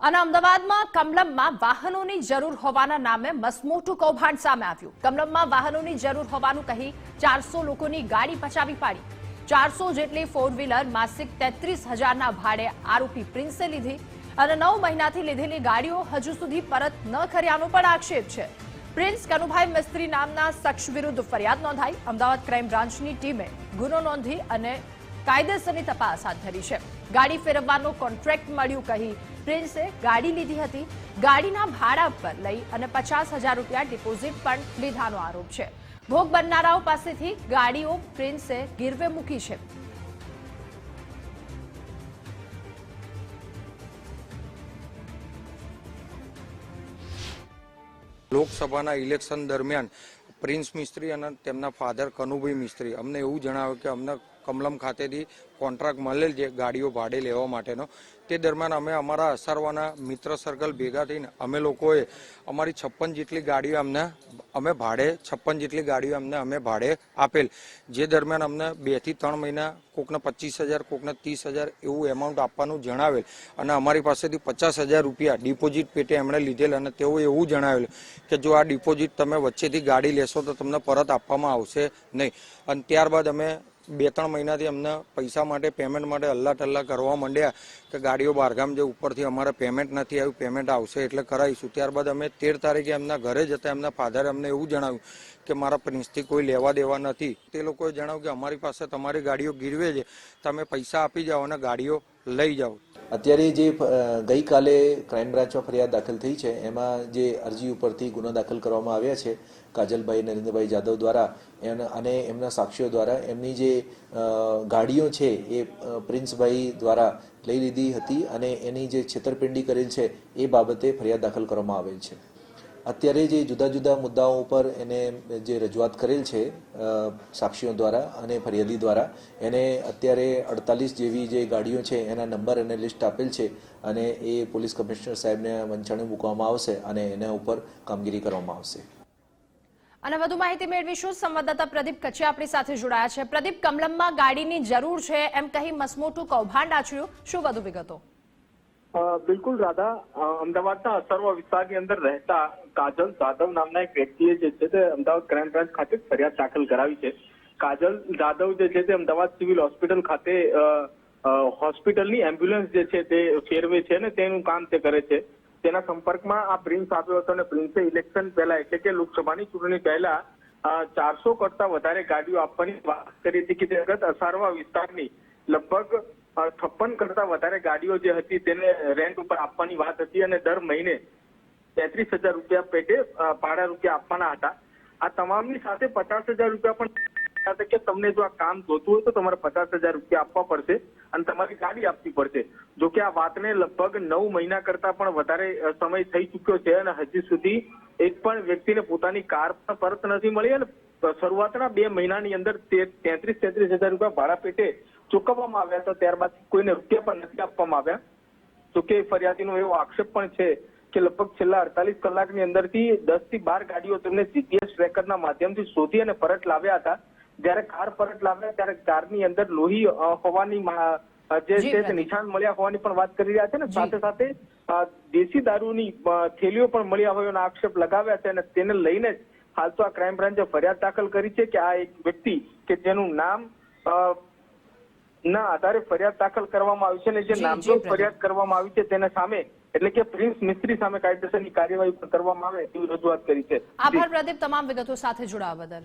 અને અમદાવાદમાં કમલમમાં વાહનોની જરૂર હોવાના નામે મસમોટું કૌભાંડ સામે આવ્યું. કમલમમાં વાહનોની જરૂર હોવાનું કહી ચારસો લોકોની ગાડી પચાવી પાડી. ચારસો જેટલી ફોર વ્હીલર માસિક તેત્રીસ હજારના ભાડે આરોપી પ્રિન્સે લીધી અને નવ મહિનાથી લીધેલી ગાડીઓ હજુ સુધી પરત ન કર્યાનો પણ આક્ષેપ છે. પ્રિન્સ કનુભાઈ મિસ્ત્રી નામના શખ્સ વિરુદ્ધ ફરિયાદ નોંધાઈ. અમદાવાદ ક્રાઇમ બ્રાન્ચની ટીમે ગુનો નોંધી અને કાયદેસરની તપાસ હાથ ધરી છે. ગાડી ફેરવવાનો કોન્ટ્રાક્ટ મળ્યું કહી પ્રિન્સે ગાડી લીધી હતી. ગાડીના ભાડા પર લઈ અને પચાસ હજાર રૂપિયા ડિપોઝિટ પણ લીધાનો આરોપ છે. ભોગ બનનારાઓ પાસેથી ગાડીઓ પ્રિન્સે ગીરવે મૂકી છે. લોકસભાના ઇલેક્શન દરમિયાન પ્રિન્સ મિસ્ત્રી અને તેમના ફાધર કનુભાઈ મિસ્ત્રી. અમને એવું જણાવ્યું કે અમને કમલમ ખાતેથી કોન્ટ્રાક્ટ મળેલ છે ગાડીઓ ભાડે લેવા માટેનો. તે દરમિયાન અમે અમારા અસારવાના મિત્ર સર્કલ ભેગા થઈને અમે લોકોએ અમારી છપ્પન જેટલી ગાડીઓ અમને અમે ભાડે, છપ્પન જેટલી ગાડીઓ અમને અમે ભાડે આપેલ. જે દરમિયાન અમને બેથી ત્રણ મહિના કોકને પચીસ હજાર, કોકને ત્રીસ હજાર એવું એમાઉન્ટ આપવાનું જણાવેલ. અને અમારી પાસેથી પચાસ હજાર રૂપિયા ડિપોઝિટ પેટે એમણે લીધેલ અને તેઓ એવું જણાવેલ કે જો આ ડિપોઝિટ તમે વચ્ચેથી ગાડી લેશો તો તમને પરત આપવામાં આવશે નહીં. અને ત્યારબાદ અમે બે ત્રણ મહિનાથી અમને પૈસા માટે પેમેન્ટ માટે હલ્લા ટલ્લા કરવા માંડ્યા કે ગાડીઓ બહારગામ જે ઉપરથી અમારે પેમેન્ટ નથી આવ્યું પેમેન્ટ આવશે એટલે કરાવીશું. ત્યારબાદ અમે તેર તારીખે એમના ઘરે જતા એમના ફાધરે અમને એવું જણાવ્યું કે મારા પ્રિન્સથી કોઈ લેવા દેવા નથી. તે લોકોએ જણાવ્યું કે અમારી પાસે તમારી ગાડીઓ ગીરવે છે, તમે પૈસા આપી જાઓ અને ગાડીઓ લઈ જાઓ. અત્યારે જે ગઈકાલે ક્રાઇમ બ્રાન્ચમાં ફરિયાદ દાખલ થઈ છે, એમાં જે અરજી ઉપરથી ગુનો દાખલ કરવામાં આવ્યા છે, કાજલભાઈ નરેન્દ્રભાઈ જાદવ દ્વારા અને એમના સાક્ષીઓ દ્વારા, એમની જે ગાડીઓ છે એ પ્રિન્સભાઈ દ્વારા લઈ લીધી હતી અને એની જે છેતરપિંડી કરેલ છે એ બાબતે ફરિયાદ દાખલ કરવામાં આવેલ છે. અત્યારે જે જુદા જુદા મુદ્દાઓ ઉપર એને જે રજૂઆત કરેલ છે સાક્ષીઓ દ્વારા અને ફરિયાદી દ્વારા, એને અત્યારે અડતાલીસ જેવી જે ગાડીઓ છે, એના નંબર અને લિસ્ટ આપેલ છે અને એ પોલીસ કમિશનર સાહેબને વંચાણે મૂકવામાં આવશે અને એના ઉપર કામગીરી કરવામાં આવશે. અને વધુ માહિતી મેળવીશું સંવાદદાતા પ્રદીપ કચ્છી આપણી સાથે જોડાયા છે. પ્રદીપ, કમલમમાં ગાડીની જરૂર છે, એમ કહી મસમોટું કૌભાંડ આચર્યું શું વધુ વિગતો? બિલકુલ રાધા અમદાવાદના અસરવા વિસ્તારની અંદર રહેતા કાજલ જાદવ નામના એક વ્યક્તિએ જે છે તે અમદાવાદ ક્રાઇમ બ્રાન્ચ ખાતે ફરિયાદ દાખલ કરાવી છે. કાજલ જાદવ જે છે તે અમદાવાદ સિવિલ હોસ્પિટલ ખાતે હોસ્પિટલની એમ્બ્યુલન્સ જે છે તે ફેરવે છે ને તેનું કામ તે કરે છે. તેના સંપર્કમાં આ પ્રિન્સ આપ્યો હતો અને પ્રિન્સે ઇલેક્શન પહેલા એટલે કે લોકસભાની ચૂંટણી પહેલા ચારસો કરતા વધારે ગાડીઓ આપવાની વાત કરી હતી કે તે અસારવા વિસ્તારની લગભગ છપ્પન કરતા વધારે ગાડીઓ જે હતી તેને રેન્ટ ઉપર આપવાની વાત હતી અને દર મહિને તેત્રીસ હજાર રૂપિયા પેટે ભાડા રૂપિયા આપવાના હતા. આ તમામની સાથે પચાસ હજાર રૂપિયા પણ કે તમને જો આ કામ જોતું હોય તો તમારે પચાસ હજાર રૂપિયા આપવા પડશે અને તમારી ગાડી આપવી પડશે. જો કે આ વાતને લગભગ નવ મહિના કરતા પણ વધારે સમય થઈ ચુક્યો છે અને હજી સુધી એક પણ વ્યક્તિને પોતાની કાર પણ પરત નથી મળી અને શરૂઆતના બે મહિનાની અંદર તેત્રીસ તેત્રીસ હજાર રૂપિયા ભાડા પેટે ચૂકવવામાં આવ્યા હતા. ત્યારબાદ કોઈને રૂપિયા પણ નથી આપવામાં આવ્યા. કે ફરિયાદીનો એવો આક્ષેપ પણ છે કે લગભગ છેલ્લા અડતાલીસ કલાકની અંદરથી દસથી બાર ગાડીઓ તેમને જીપીએસ ટ્રેકરના માધ્યમથી શોધી અને પરત લાવ્યા હતા. જ્યારે કાર પરત લાવ્યા ત્યારે કારની અંદર લોહી હોવાની જે છે નિશાન મળ્યા હોવાની પણ વાત કરી રહ્યા છે ને. સાથે સાથે દેશી દારૂની થેલીઓ પણ મળ્યા હોવાનો આક્ષેપ લગાવ્યા છે અને તેને લઈને જ હાલ તો આ ક્રાઇમ બ્રાન્ચે ફરિયાદ દાખલ કરી છે કે આ એક વ્યક્તિ કે જેનું નામ ના આધારે ફરિયાદ દાખલ કરવામાં આવી છે અને જે નામ જી, નામજોગ ફરિયાદ કરવામાં આવી છે તેના સામે એટલે કે પ્રિન્સ મિસ્ત્રી સામે કાયદેસરની કાર્યવાહી પણ કરવામાં આવે તેવી રજૂઆત કરી છે. આભાર પ્રદીપ તમામ વિગતો સાથે જોડાવા બદલ.